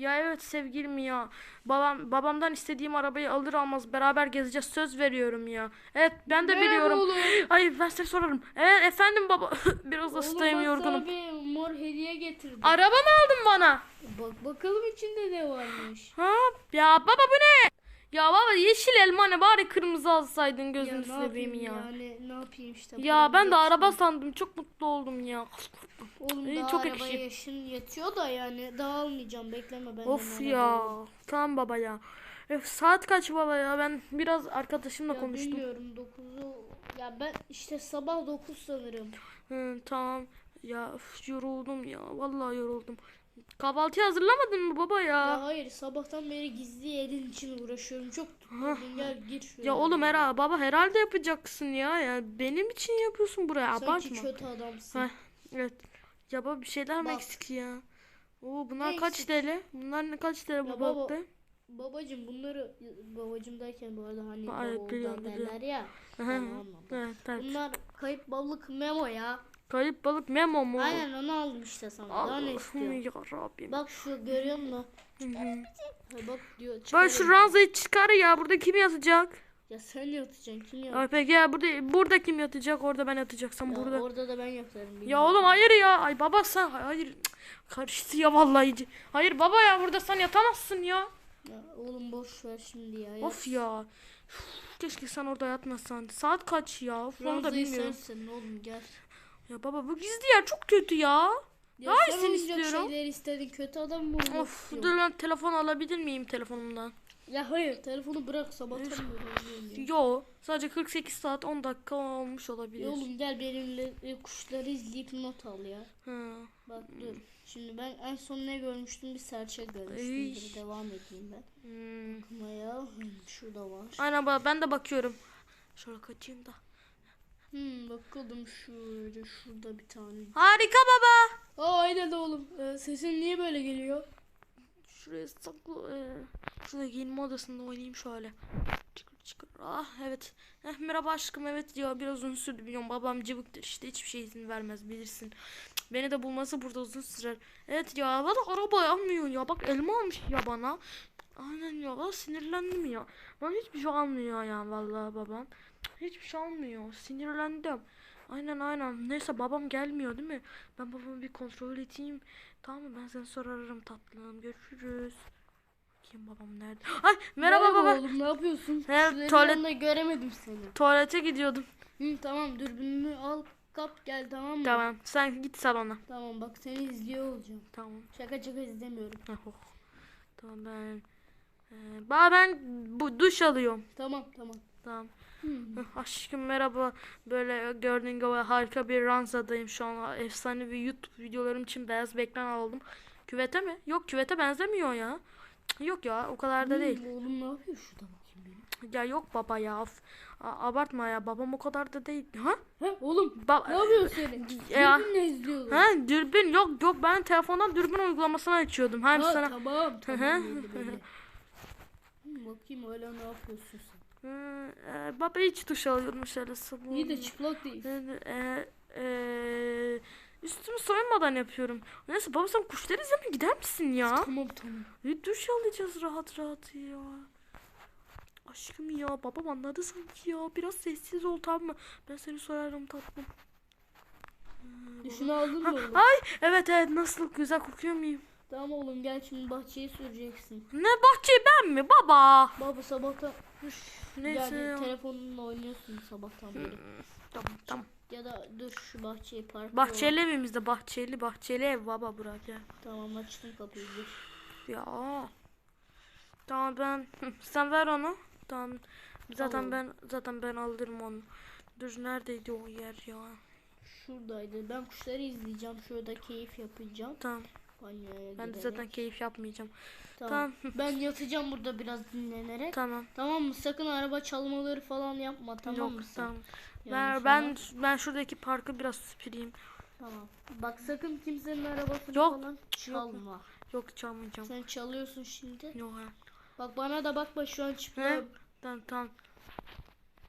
Ya evet sevgilim ya. Babam babamdan istediğim arabayı alır almaz beraber gezeceğiz söz veriyorum ya. Evet ben de Merhaba biliyorum. oğlum. Ay ben size sorarım. Evet efendim baba. Biraz hastayım yorgunum. bir mor hediye getirdim. Araba mı aldın bana? Bak bakalım içinde ne varmış. Ha? Ya baba bu ne? Ya baba yeşil elma ne bari kırmızı alsaydın gözünü ne seveyim ya. Yani ne yapayım işte. Ya ben de araba sandım. Çok mutlu oldum ya. Oğlum İyi, daha çok arabaya yakışıyor. yaşın yatıyor da yani daha almayacağım bekleme ben. Of ya. Tamam baba ya. Öf, saat kaç baba ya? Ben biraz arkadaşımla Ya konuştum. bilmiyorum 9'u. Ya ben işte sabah 9 sanırım. Hı, tamam. Ya öf, yoruldum ya. Vallahi yoruldum. Kahvaltıyı hazırlamadın mı baba ya? Ya hayır sabahtan beri gizli elin için uğraşıyorum. Çok tutuldum gel gir şuraya. Ya oğlum herhalde baba herhalde yapacaksın ya. Ya benim için yapıyorsun buraya. Sanki Abartma. kötü adamsın. Heh, evet. Ya baba bir şeyler Bak. eksik ya? Oo bunlar Ne kaç eksik? TL? Bunlar ne kaç TL Ya baba? baktı? Babacım bunları babacım derken bu arada hani Ay, baba biliyorum, oğuldan biliyorum. derler ya. Hı. anladım. Evet, evet. Bunlar kayıp balık memo ya. Kayıp balık memo mu? Aynen onu aldım işte sana. Daha ne istiyorsun? Bak şu görüyor musun? Ha, bak diyor. Çıkarım. şu ranzayı çıkar ya. Burada kim yatacak? Ya sen yatacaksın kim yat? Ay peki ya burada burada kim yatacak? Orada ben yatacaksam Ya burada. Orada da ben yatarım. Ya bilmiyorum. oğlum hayır ya. Ay baba sen hayır. Cık, Karıştı ya vallahi. Hayır baba ya burada sen yatamazsın ya. Ya oğlum boş ver şimdi ya. Of ya. Üf, Keşke sen orada yatmasan. Saat kaç ya? Of, onu da Ranzayı bilmiyorum. sensin oğlum gel. Ya baba bu gizli yer çok kötü ya. Ya Daha iyisini istiyorum. şeyler istedin kötü adam mı olmak Of dur lan telefon alabilir miyim telefonumdan? Ya hayır telefonu bırak sabahtan beri. Yo sadece 48 saat 10 dakika olmuş olabilir. Ya oğlum gel benimle e, kuşları izleyip not al ya. Hı. Bak dur. Şimdi ben en son ne görmüştüm? Bir serçe görmüştüm. Ey. Dur, devam edeyim ben. Hmm. Hmm, şurada var. Aynen baba ben de bakıyorum. Şöyle kaçayım da. Hmm, bakalım şöyle şurada bir tane. Harika baba. Aa aynen oğlum. Ee, sesin niye böyle geliyor? Şuraya saklı. Ee, şurada giyinme odasında oynayayım şöyle. Çıkır çıkır. Ah evet. Eh, merhaba aşkım evet ya biraz uzun sürdü biliyorum. Babam cıvıktır işte hiçbir şey izin vermez bilirsin. Beni de bulması burada uzun sürer. Evet ya bana araba almıyor ya. Bak elma almış ya bana. Aynen ya valla sinirlendim ya. Bana hiçbir şey almıyor ya vallahi babam. Hiçbir şey almıyor. Sinirlendim. Aynen aynen. Neyse babam gelmiyor değil mi? Ben babamı bir kontrol edeyim. Tamam mı? Ben seni sonra ararım tatlım. Görüşürüz. Bakayım babam nerede? Ay merhaba, baba. oğlum ne yapıyorsun? He, tuvalet- göremedim seni. Tuvalete gidiyordum. Hı, tamam dürbününü al kap gel tamam mı? Tamam. Sen git salona. Tamam bak seni izliyor olacağım. Tamam. Şaka şaka izlemiyorum. Oh. Tamam ben. Ee, baba ben bu duş alıyorum. Tamam tamam. Tamam. Heh, Aşkım merhaba. Böyle gördüğün gibi harika bir ranzadayım şu an. Efsane bir YouTube videolarım için beyaz bir ekran aldım. Küvete mi? Yok küvete benzemiyor ya. Cık, Yok ya o kadar da değil. Hı, Oğlum ne yapıyor şurada bakayım benim. Ya yok baba ya. A- abartma ya. Babam o kadar da değil. Ha? He oğlum Ba- ne yapıyorsun seni? Ya. Dürbünle izliyordum. Ha dürbün yok yok ben telefondan dürbün uygulamasını açıyordum. Hem Ha, sana tamam tamam. Hı, Bakayım hala ne yapıyorsun sen? E, baba hiç duş alıyorum şöyle sabun. İyi de çıplak değil. E, e, e, üstümü soyunmadan yapıyorum. Neyse baba sen kuşları izlemeye gider misin ya? Tamam tamam. Bir duş alacağız rahat rahat ya. Aşkım ya babam anladı sanki ya. Biraz sessiz ol tamam mı? Ben seni sorarım tatlım. Düşünü aldın mı oğlum? Ay evet evet nasıl güzel kokuyor muyum? Tamam oğlum gel şimdi bahçeyi süreceksin. Ne bahçe ben mi baba? Baba sabahtan Neyse gel ya. telefonunla oynuyorsun sabahtan beri. Tamam tamam. Ya da dur şu bahçeyi park Bahçeli evimizde bahçeli bahçeli ev baba Burak ya. Tamam açtım kapıyı dur. Ya. Tamam ben sen ver onu. Tamam. Zaten Al. ben zaten ben alırım onu. Dur neredeydi o yer ya? Şuradaydı. Ben kuşları izleyeceğim. Şurada keyif yapacağım. Tamam. Banyoya Ben de giderek. zaten keyif yapmayacağım. Tamam. Tamam. Ben yatacağım burada biraz dinlenerek. Tamam. Tamam mı? Sakın araba çalmaları falan yapma. Tamam Yok mı? sen? tamam. Yani ben ben ben şuradaki parkı biraz süpüreyim. Tamam. Bak sakın kimsenin arabasını Yok. falan çalma. Yok çalmayacağım. Sen çalıyorsun şimdi. Yok ha. Bak bana da bakma şu an He? çıplak. Tamam tamam.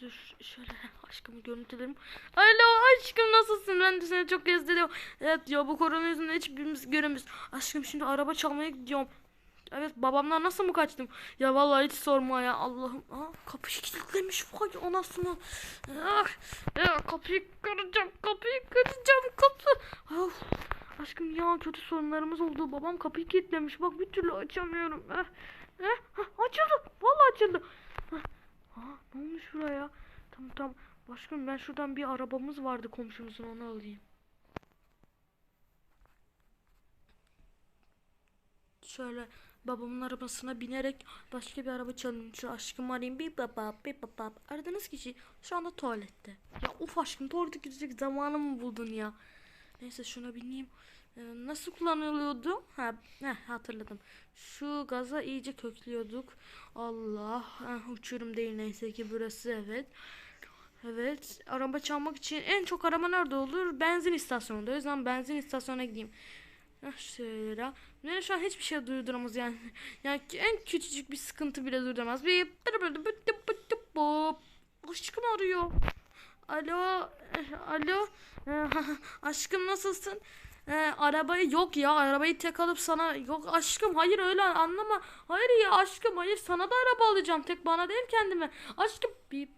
Dur şöyle aşkımı görüntülerim. Alo aşkım nasılsın? Ben de seni çok özledim. Evet ya bu korona yüzünden hiçbirimiz göremiyoruz. Aşkım şimdi araba çalmaya gidiyorum. Evet babamdan nasıl mı kaçtım? Ya vallahi hiç sorma ya Allah'ım. Aa, kapıyı kilitlemiş. Vay anasını. Ah, ya, kapıyı kıracağım. Kapıyı kıracağım. Kapı. Of. Aşkım ya kötü sorunlarımız oldu. Babam kapıyı kilitlemiş. Bak bir türlü açamıyorum. Eh, eh, açıldı. Vallahi açıldı. Aa, ne olmuş şuraya? Tamam tamam. Başkanım ben şuradan bir arabamız vardı komşumuzun onu alayım. Şöyle babamın arabasına binerek başka bir araba çalayım. Şu aşkımı arayayım. Bir baba bir baba. Aradığınız kişi şu anda tuvalette. Ya of aşkım tuvalete gidecek zamanı mı buldun ya? Neyse şuna bineyim. Ee, nasıl kullanılıyordu? Ha, heh, hatırladım. Şu gaza iyice köklüyorduk. Allah. Heh, uçurum değil neyse ki burası evet. Evet. Araba çalmak için en çok araba nerede olur? Benzin istasyonunda. O yüzden benzin istasyonuna gideyim. Şöyle. Beni şu an hiçbir şey durduramaz yani. Yani en küçücük bir sıkıntı bile durduramaz. Bir Aşkım arıyor. Alo. Alo. Eh, Aşkım nasılsın? Ee, arabayı yok ya arabayı tek alıp sana yok aşkım hayır öyle anlama hayır ya aşkım hayır sana da araba alacağım tek bana değil kendime aşkım bir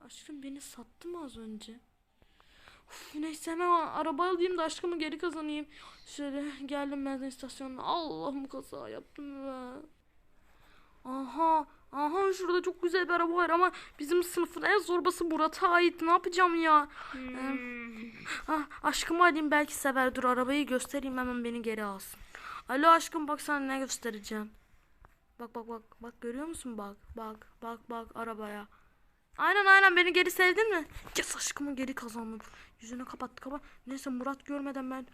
aşkım beni sattı mı az önce Uf, neyse hemen araba alayım da aşkımı geri kazanayım şöyle geldim benzin istasyonuna Allah'ım kaza yaptım be aha aha şurada çok güzel bir araba var ama bizim sınıfın en zorbası Murat'a ait ne yapacağım ya Ah, aşkımı alayım belki sever. Dur arabayı göstereyim hemen beni geri alsın. Alo aşkım bak sana ne göstereceğim. Bak bak bak bak görüyor musun bak bak bak bak arabaya. Aynen aynen beni geri sevdin mi? Yes aşkımı geri kazandım. Yüzünü kapat kapat. Neyse Murat görmeden ben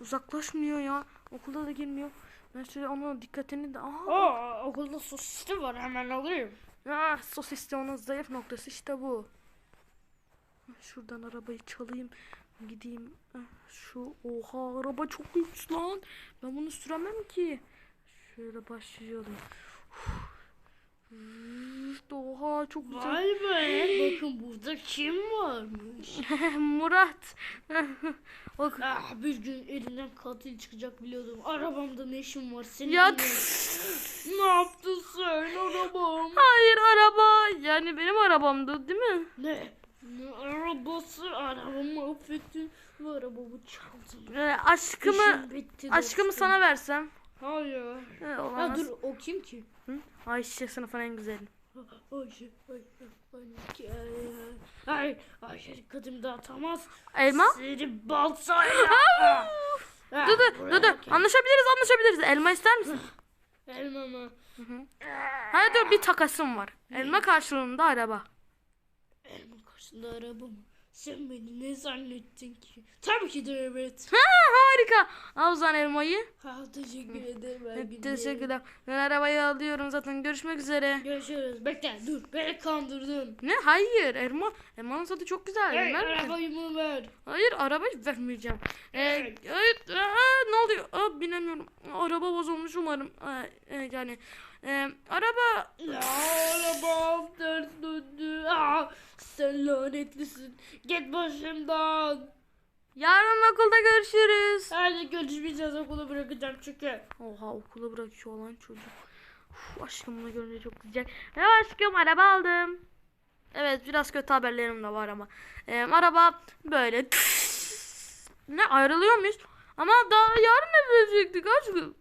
uzaklaşmıyor ya. Okulda da girmiyor. Ben şöyle onun dikkatini de... Aha, Aa, okulda sosisli var hemen alayım. Ah, sosis de onun zayıf noktası işte bu. Şuradan arabayı çalayım. Gideyim. Ah, Şu oha araba çok lüks lan. Ben bunu süremem ki. Şöyle başlayalım. Üf, Oha çok güzel. Vay be. Bakın burada kim varmış? Murat. Bak. ah bir gün elinden katil çıkacak biliyordum. Arabamda ne işin var senin? Ya ne yaptın sen arabam? hayır araba. Yani benim arabamdı değil mi? Ne? Ne arabası? Arabamı affettin ve arabamı çaldın. Ee, aşkımı aşkımı dostum. sana versem. Hayır. Ha olamaz. dur o kim ki? Hı? Ayşe sınıfın en güzeli. Ayşe, Ayşe, Ayşe. Hayır, Ayşe dikkatimi dağıtamaz. Elma? Seni baltayla. Ah, Dur dur dur Anlaşabiliriz anlaşabiliriz. Elma ister misin? gel. Elma mı? Hadi dur bir takasım var. Elma karşılığında araba. Elma karşısında araba mı? Sen beni ne zannettin ki? Tabii ki de evet. Ha harika. Al o zaman elmayı. Ha, teşekkür ederim. Bey. Teşekkürler. Ben arabayı alıyorum zaten. Görüşmek üzere. Görüşürüz. Bekle dur. Beni kandırdın. Ne? Hayır. Elma. Elmanın tadı çok güzel. Hey, mi? arabayı mı ver? Hayır arabayı vermeyeceğim. Ee, Evet. evet. Aa, ne oluyor? Aa, binemiyorum. Araba bozulmuş umarım. Aa, e, yani. E, araba. Ya arabam ters döndü. Aa, sen lanetlisin. Git başımdan. Yarın okulda görüşürüz. Hadi görüşmeyeceğiz okulu bırakacağım çünkü. Oha okula bırakıyor olan çocuk. Uf, aşkım bunu görünce çok güzel. Merhaba aşkım araba aldım. Evet biraz kötü haberlerim de var ama. Ee, araba böyle. ne ayrılıyor muyuz? Ama daha yarın evlenecektik aşkım.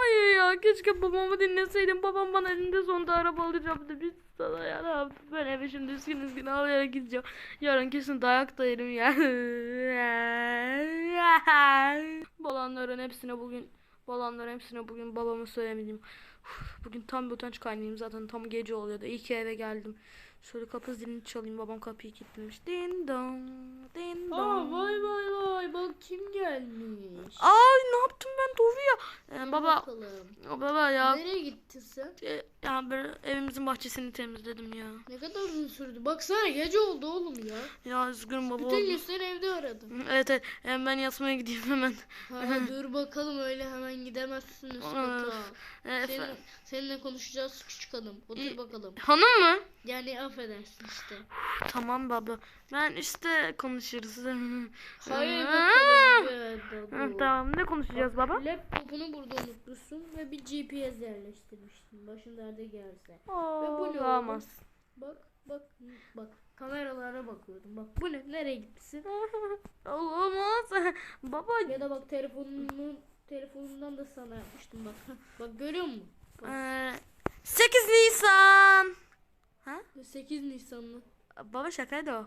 Hayır ya keşke babamı dinleseydim. Babam bana elinde sonunda araba alacaktı. Biz sana ya ne yaptı? Ben eve şimdi üzgün üzgün ağlayarak gideceğim. Yarın kesin dayak da yerim ya. Balanların hepsine bugün Balanların hepsine bugün babama söylemedim. Uf, Bugün tam bir utanç kaynayayım zaten tam gece oluyordu. İyi ki eve geldim. Şöyle kapı zilini çalayım. Babam kapıyı kilitlemiş. Din dong, din Aa dong. vay vay vay bak kim gelmiş. Ay ne yaptım doğru ya. Ee, baba Bakalım. baba ya. Nereye gittin sen? e, Ya ben evimizin bahçesini temizledim ya. Ne kadar uzun sürdü. Baksana gece oldu oğlum ya. Ya üzgünüm baba. Bütün gün seni evde aradım. Evet evet. Hem ben yatmaya gideyim hemen. Ha, dur bakalım öyle hemen gidemezsin üst Aa, kata. Ee, Senin seninle konuşacağız küçük hanım. Otur bakalım. Hanım mı? Yani affedersin işte. Tamam baba. Ben işte konuşuruz. Hayır Aa. bakalım. Hı, baba. tamam ne konuşacağız baba? Laptopunu burada unutmuşsun ve bir GPS yerleştirmiştin. Başın derde gelse. Oo, Ve bu ne olmaz. Bak bak bak kameralara bakıyordum. Bak bu ne? Nereye gitmişsin? Olmaz. baba Ya da bak telefonunun telefonundan da sana yapmıştım bak. Bak görüyor musun? Ee, 8 Nisan. 8 Nisan'lı. Baba şakaydı o.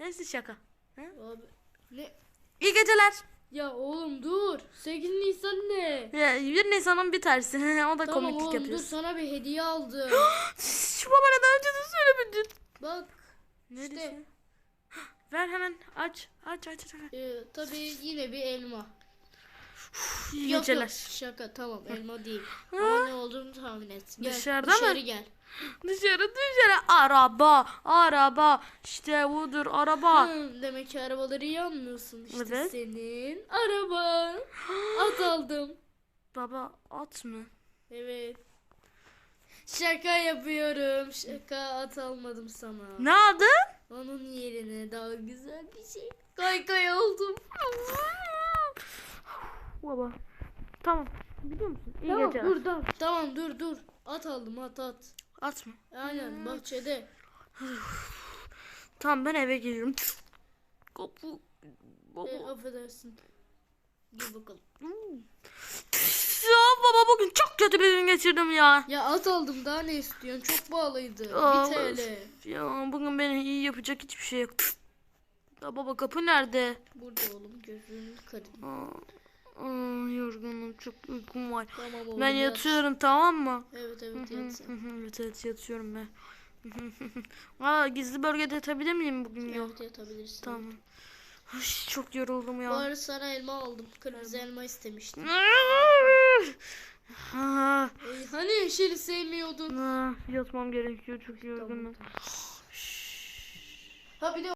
Neyse şaka. Abi ne? İyi geceler. Ya oğlum dur. 8 Nisan ne? Ya, 1 Nisan'ın bir tersi. o da Tamam komiklik oğlum dur yapıyorsun. sana bir hediye aldım. Şu baba neden önce de söylemedin? bak Ne İşte. Ver hemen aç. Aç aç aç. aç. e, tabii yine bir elma. Yok, geceler. yok, şaka tamam elma değil. Ama ne olduğunu tahmin et. Gel, Dışarıda mı? dışarı gel. Dışarı dışarı. Araba. Araba. İşte budur araba. Hı, demek ki arabaları iyi anlıyorsun. İşte Evet. senin araban. At aldım. Baba at mı? Evet. Şaka yapıyorum. Şaka at almadım sana. Ne aldın? Onun yerine daha güzel bir şey. Kay kay oldum. Baba. Tamam. Biliyor musun? İyi Tamam geceler. dur tamam. Tamam dur dur. At aldım at at. At mı? Aynen bahçede. Tamam ben eve geliyorum. Kapı. Baba. E, affedersin. Gel bakalım. Ya baba bugün çok kötü bir gün geçirdim ya. Ya at aldım daha ne istiyorsun? Çok pahalıydı. Aa, 1 TL. Ya bugün beni iyi yapacak hiçbir şey yok. Ya baba kapı nerede? Burada oğlum gözünü. Aa, aa, yorgunum çok uykum var. Tamam Ben yat. yatıyorum tamam mı? Evet evet yat evet evet yatıyorum ben. Aa, gizli bölgede yatabilir miyim bugün yok? Evet yatabilirsin. Tamam. Ay, çok yoruldum Bu ya. arada sana elma aldım. Kırmızı elma istemiştim. Ey, hani yeşili sevmiyordun? aa, yatmam gerekiyor çok yorgunum. Ha bir de